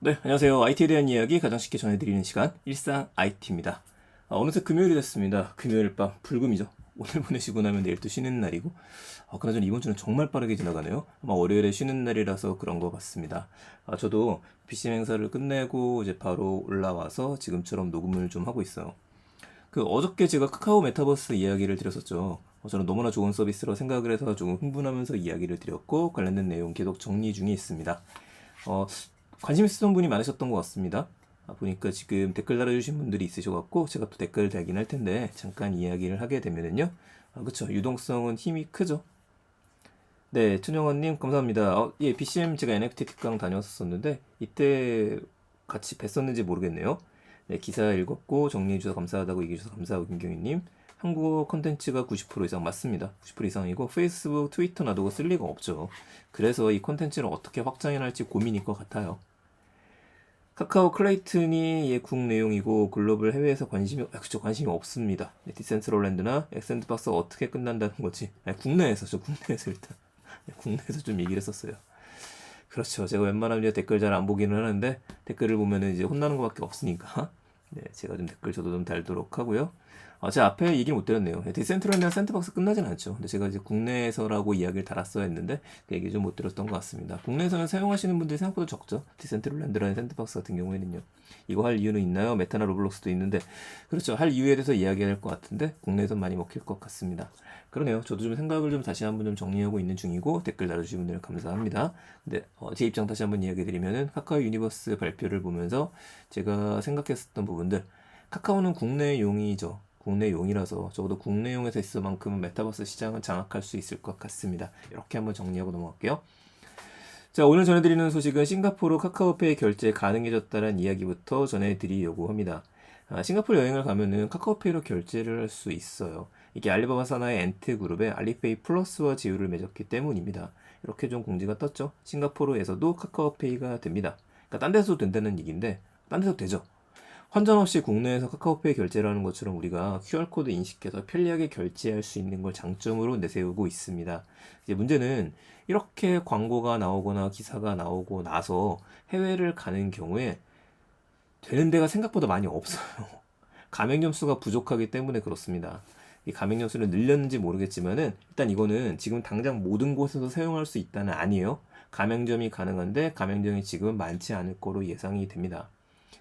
네, 안녕하세요. IT에 대한 이야기 가장 쉽게 전해드리는 시간, 일상 IT입니다. 아, 어느새 금요일이 됐습니다. 금요일 밤, 불금이죠. 오늘 보내시고 나면 내일 또 쉬는 날이고, 아, 그나저나 이번 주는 정말 빠르게 지나가네요. 아마 월요일에 쉬는 날이라서 그런 것 같습니다. 아, 저도 BCM 행사를 끝내고 이제 바로 올라와서 지금처럼 녹음을 좀 하고 있어요. 그 어저께 제가 카카오 메타버스 이야기를 드렸었죠. 어, 저는 너무나 좋은 서비스라고 생각을 해서 조금 흥분하면서 이야기를 드렸고 관련된 내용 계속 정리 중에 있습니다. 어, 관심 있으신 분이 많으셨던 것 같습니다. 아, 보니까 지금 댓글 달아주신 분들이 있으셔갖고 제가 또 댓글 달긴 할 텐데 잠깐 이야기를 하게 되면은요. 아, 그쵸. 유동성은 힘이 크죠. 네, 춘영원님 감사합니다. 어, 예, BCM 제가 NFT 특강 다녀왔었는데 이때 같이 뵀었는지 모르겠네요. 네, 기사 읽었고 정리해주셔서 감사하다고 얘기해주셔서 감사하고 김경희님. 한국어 컨텐츠가 90% 이상 맞습니다. 90% 이상이고 페이스북, 트위터 놔두고 쓸 리가 없죠. 그래서 이 컨텐츠를 어떻게 확장해 놔할지 고민일 것 같아요. 카카오 클레이튼이 예, 국 내용이고 글로벌 해외에서 관심이 아, 그쵸 관심이 없습니다. 네, 디센트럴랜드나 엑센드박스가 어떻게 끝난다는 거지? 아니, 국내에서 저 국내에서 일단 네, 국내에서 좀 얘기를 했었어요. 그렇죠. 제가 웬만하면 댓글 잘 안 보기는 하는데 댓글을 보면은 이제 혼나는 것밖에 없으니까 네, 제가 좀 댓글 저도 좀 달도록 하고요. 아, 제가 앞에 얘기 못 드렸네요. 디센트럴이나 샌드박스 끝나진 않죠. 근데 제가 이제 국내에서라고 이야기를 달았어야 했는데 그 얘기 좀 못 드렸던 것 같습니다. 국내에서는 사용하시는 분들이 생각보다 적죠. 디센트럴랜드라는 샌드박스 같은 경우에는요. 이거 할 이유는 있나요? 메타나 로블록스도 있는데 그렇죠. 할 이유에 대해서 이야기해야 할것 같은데 국내에서 많이 먹힐 것 같습니다. 그러네요. 저도 좀 생각을 좀 다시 한번 좀 정리하고 있는 중이고 댓글 달아주신 분들 감사합니다. 근데 어, 제 입장 다시 한번 이야기 드리면은 카카오 유니버스 발표를 보면서 제가 생각했었던 부분들 카카오는 국내 용이죠. 국내용이라서 적어도 국내용에서 있을 만큼은 메타버스 시장은 장악할 수 있을 것 같습니다. 이렇게 한번 정리하고 넘어갈게요. 자, 오늘 전해드리는 소식은 싱가포르 카카오페이 결제 가능해졌다는 이야기부터 전해드리려고 합니다. 아, 싱가포르 여행을 가면은 카카오페이로 결제를 할 수 있어요. 이게 알리바바 산하의 엔트 그룹에 알리페이 플러스와 지율을 맺었기 때문입니다. 이렇게 좀 공지가 떴죠. 싱가포르에서도 카카오페이가 됩니다. 그러니까 딴 데서도 된다는 얘기인데 딴 데서 되죠. 환전 없이 국내에서 카카오페이 결제를 하는 것처럼 우리가 QR코드 인식해서 편리하게 결제할 수 있는 걸 장점으로 내세우고 있습니다. 이제 문제는 이렇게 광고가 나오거나 기사가 나오고 나서 해외를 가는 경우에 되는 데가 생각보다 많이 없어요. 가맹점 수가 부족하기 때문에 그렇습니다. 이 가맹점 수를 늘렸는지 모르겠지만은 일단 이거는 지금 당장 모든 곳에서 사용할 수 있다는 아니에요. 가맹점이 가능한데 가맹점이 지금 많지 않을 거로 예상이 됩니다.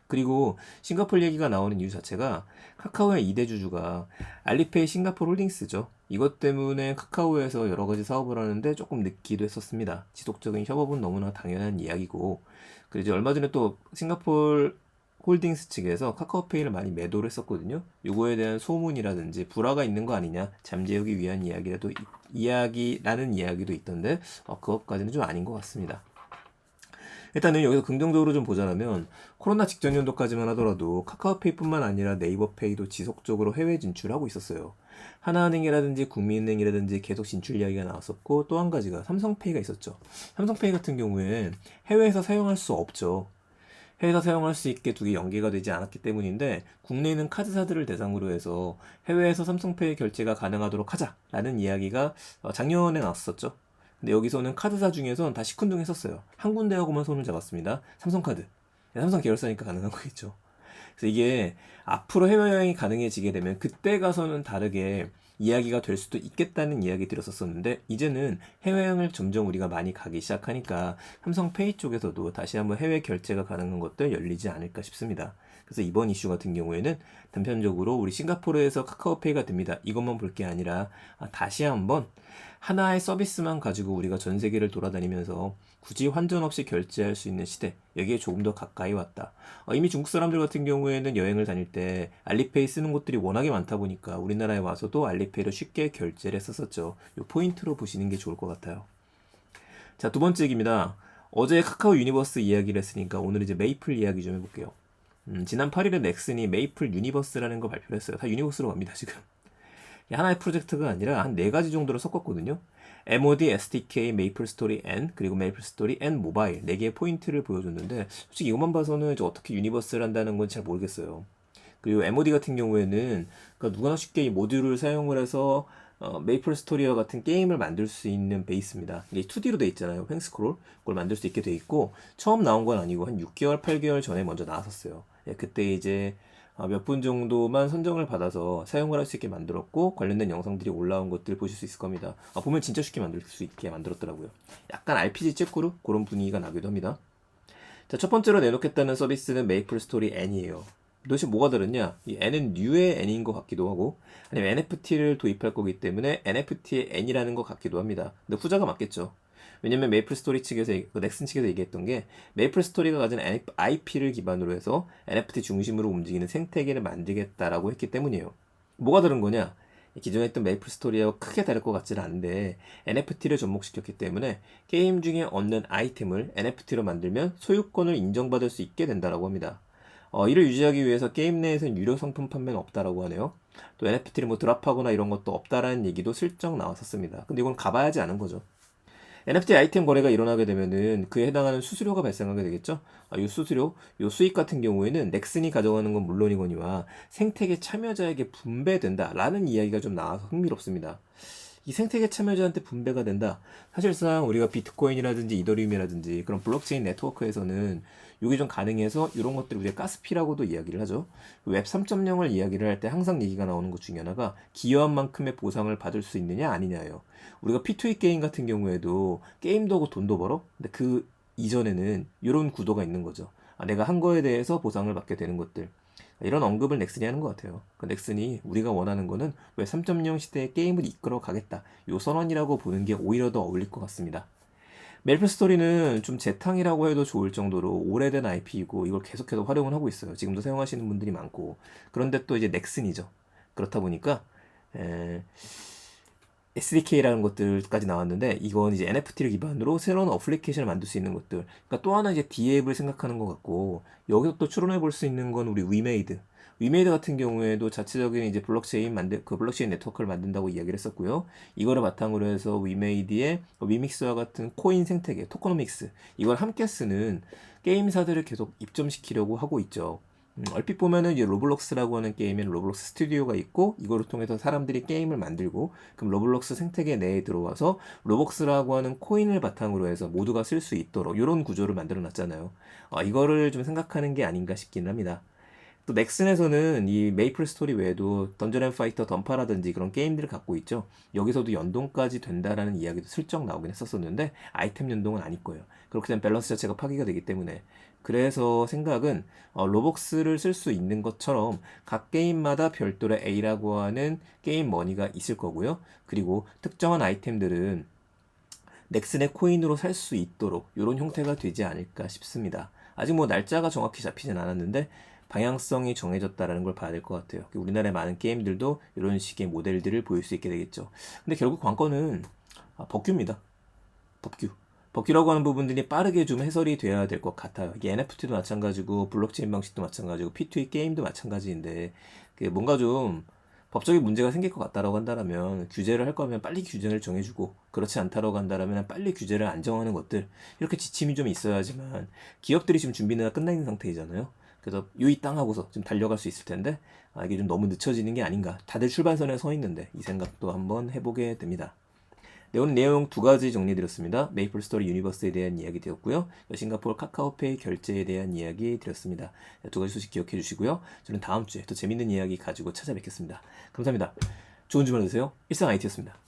그리고 싱가폴 얘기가 나오는 이유 자체가 카카오의 2대 주주가 알리페이 싱가폴 홀딩스죠. 이것 때문에 카카오에서 여러 가지 사업을 하는데 조금 늦기도 했었습니다. 지속적인 협업은 너무나 당연한 이야기고, 그리고 얼마 전에 또 싱가폴 홀딩스 측에서 카카오페이를 많이 매도를 했었거든요. 이거에 대한 소문이라든지 불화가 있는 거 아니냐, 잠재우기 위한 이야기라도 이야기라는 이야기도 있던데 어, 그것까지는 좀 아닌 것 같습니다. 일단은 여기서 긍정적으로 좀 보자면 코로나 직전 연도까지만 하더라도 카카오페이뿐만 아니라 네이버페이도 지속적으로 해외 진출하고 있었어요. 하나은행이라든지 국민은행이라든지 계속 진출 이야기가 나왔었고 또 한 가지가 삼성페이가 있었죠. 삼성페이 같은 경우에 해외에서 사용할 수 없죠. 해외에서 사용할 수 있게 두 개 연계가 되지 않았기 때문인데 국내에 있는 카드사들을 대상으로 해서 해외에서 삼성페이 결제가 가능하도록 하자라는 이야기가 어, 작년에 나왔었죠. 근데 여기서는 카드사 중에서 다 시큰둥 했었어요. 한 군데하고만 손을 잡았습니다. 삼성카드. 삼성 계열사니까 가능한 거겠죠. 그래서 이게 앞으로 해외여행이 가능해지게 되면 그때 가서는 다르게 이야기가 될 수도 있겠다는 이야기 들었었는데 이제는 해외여행을 점점 우리가 많이 가기 시작하니까 삼성페이 쪽에서도 다시 한번 해외 결제가 가능한 것들 열리지 않을까 싶습니다. 그래서 이번 이슈 같은 경우에는 단편적으로 우리 싱가포르에서 카카오페이가 됩니다. 이것만 볼 게 아니라 아, 다시 한번 하나의 서비스만 가지고 우리가 전 세계를 돌아다니면서 굳이 환전 없이 결제할 수 있는 시대 여기에 조금 더 가까이 왔다. 어, 이미 중국 사람들 같은 경우에는 여행을 다닐 때 알리페이 쓰는 곳들이 워낙에 많다 보니까 우리나라에 와서도 알리페이로 쉽게 결제를 했었었죠. 이 포인트로 보시는 게 좋을 것 같아요. 자, 두 번째 얘기입니다. 어제 카카오 유니버스 이야기를 했으니까 오늘 이제 메이플 이야기 좀 해볼게요. 음, 지난 8일에 넥슨이 메이플 유니버스라는 거 발표를 했어요. 다 유니버스로 갑니다, 지금. 하나의 프로젝트가 아니라 한 네 가지 정도로 섞었거든요. MOD, SDK, 메이플 스토리 N, 그리고 메이플 스토리 N 모바일 네 개의 포인트를 보여줬는데 솔직히 이것만 봐서는 어떻게 유니버스를 한다는 건 잘 모르겠어요. 그리고 MOD 같은 경우에는 그러니까 누구나 쉽게 이 모듈을 사용을 해서 어, 메이플 스토리와 같은 게임을 만들 수 있는 베이스입니다. 이게 2D로 돼 있잖아요. 횡스크롤. 그걸 만들 수 있게 돼 있고 처음 나온 건 아니고 한 6개월, 8개월 전에 먼저 나왔었어요. 예, 그때 이제 어, 몇 분 정도만 선정을 받아서 사용을 할 수 있게 만들었고 관련된 영상들이 올라온 것들 보실 수 있을 겁니다. 아, 보면 진짜 쉽게 만들 수 있게 만들었더라고요. 약간 RPG 잭그룹 그런 분위기가 나기도 합니다. 자, 첫 번째로 내놓겠다는 서비스는 메이플 스토리 N이에요. 도대체 뭐가 다르냐? 이 N은 뉴의 N인 것 같기도 하고, 아니면 NFT를 도입할 거기 때문에 NFT의 N이라는 것 같기도 합니다. 근데 후자가 맞겠죠. 왜냐면 메이플 스토리 측에서, 그 넥슨 측에서 얘기했던 게, 메이플 스토리가 가진 IP를 기반으로 해서 NFT 중심으로 움직이는 생태계를 만들겠다라고 했기 때문이에요. 뭐가 다른 거냐? 기존에 했던 메이플 스토리와 크게 다를 것 같지는 않은데 NFT를 접목시켰기 때문에 게임 중에 얻는 아이템을 NFT로 만들면 소유권을 인정받을 수 있게 된다라고 합니다. 어, 이를 유지하기 위해서 게임 내에서는 유료 상품 판매는 없다라고 하네요. 또 NFT를 뭐 드랍하거나 이런 것도 없다라는 얘기도 슬쩍 나왔었습니다. 근데 이건 가봐야지 아는 거죠. NFT 아이템 거래가 일어나게 되면은 그에 해당하는 수수료가 발생하게 되겠죠. 아, 이 수수료, 이 수익 같은 경우에는 넥슨이 가져가는 건 물론이거니와 생태계 참여자에게 분배된다라는 이야기가 좀 나와서 흥미롭습니다. 이 생태계 참여자한테 분배가 된다. 사실상 우리가 비트코인이라든지 이더리움이라든지 그런 블록체인 네트워크에서는 이게 좀 가능해서 이런 것들을 우리가 가스피라고도 이야기를 하죠. 웹 3.0을 이야기를 할 때 항상 얘기가 나오는 것 중에 하나가 기여한 만큼의 보상을 받을 수 있느냐 아니냐예요. 우리가 P2E 게임 같은 경우에도 게임도 하고 돈도 벌어? 근데 그 이전에는 이런 구도가 있는 거죠. 아, 내가 한 거에 대해서 보상을 받게 되는 것들. 이런 언급을 넥슨이 하는 것 같아요. 그 넥슨이 우리가 원하는 거는 왜 3.0 시대의 게임을 이끌어 가겠다. 요 선언이라고 보는 게 오히려 더 어울릴 것 같습니다. 멜플 스토리는 좀 재탕이라고 해도 좋을 정도로 오래된 IP이고 이걸 계속해서 활용을 하고 있어요. 지금도 사용하시는 분들이 많고 그런데 또 이제 넥슨이죠. 그렇다 보니까 에... SDK라는 것들까지 나왔는데 이건 이제 NFT를 기반으로 새로운 어플리케이션을 만들 수 있는 것들. 그러니까 또 하나 이제 D앱을 생각하는 것 같고 여기서 또 추론해 볼 수 있는 건 우리 위메이드. 위메이드 같은 경우에도 자체적인 이제 블록체인 만들 그 블록체인 네트워크를 만든다고 이야기를 했었고요. 이거를 바탕으로 해서 위메이드의 위믹스와 같은 코인 생태계, 토코노믹스 이걸 함께 쓰는 게임사들을 계속 입점시키려고 하고 있죠. 음, 얼핏 보면은 이제 로블록스라고 하는 게임에는 로블록스 스튜디오가 있고 이거를 통해서 사람들이 게임을 만들고 그럼 로블록스 생태계 내에 들어와서 로벅스라고 하는 코인을 바탕으로 해서 모두가 쓸 수 있도록 이런 구조를 만들어 놨잖아요. 어, 이거를 좀 생각하는 게 아닌가 싶기는 합니다. 또 넥슨에서는 이 메이플 스토리 외에도 던전 앤 파이터 던파라든지 그런 게임들을 갖고 있죠. 여기서도 연동까지 된다라는 이야기도 슬쩍 나오긴 했었었는데 아이템 연동은 아닐 거예요. 그렇게 되면 밸런스 자체가 파괴가 되기 때문에 그래서 생각은 어, 로벅스를 쓸 수 있는 것처럼 각 게임마다 별도의 A라고 하는 게임 머니가 있을 거고요. 그리고 특정한 아이템들은 넥슨의 코인으로 살 수 있도록 이런 형태가 되지 않을까 싶습니다. 아직 뭐 날짜가 정확히 잡히진 않았는데 방향성이 정해졌다라는 걸 봐야 될 것 같아요. 우리나라의 많은 게임들도 이런 식의 모델들을 보일 수 있게 되겠죠. 근데 결국 관건은 아, 법규입니다. 법규. 법규라고 하는 부분들이 빠르게 좀 해설이 돼야 될 것 같아요. 이게 NFT도 마찬가지고 블록체인 방식도 마찬가지고 P2E 게임도 마찬가지인데 뭔가 좀 법적인 문제가 생길 것 같다라고 한다면 규제를 할 거면 빨리 규제를 정해주고 그렇지 않다라고 한다면 빨리 규제를 안정하는 것들 이렇게 지침이 좀 있어야지만 기업들이 지금 준비는 다 끝나 있는 상태이잖아요. 그래서 요이 땅 하고서 좀 달려갈 수 있을 텐데 아, 이게 좀 너무 늦춰지는 게 아닌가. 다들 출발선에 서 있는데 이 생각도 한번 해보게 됩니다. 네, 오늘 내용 두 가지 정리드렸습니다. 메이플 스토리 유니버스에 대한 이야기 되었고요. 싱가포르 카카오페이 결제에 대한 이야기 드렸습니다. 네, 두 가지 소식 기억해 주시고요. 저는 다음 주에 또 재밌는 이야기 가지고 찾아뵙겠습니다. 감사합니다. 좋은 주말 되세요. 일상 IT였습니다.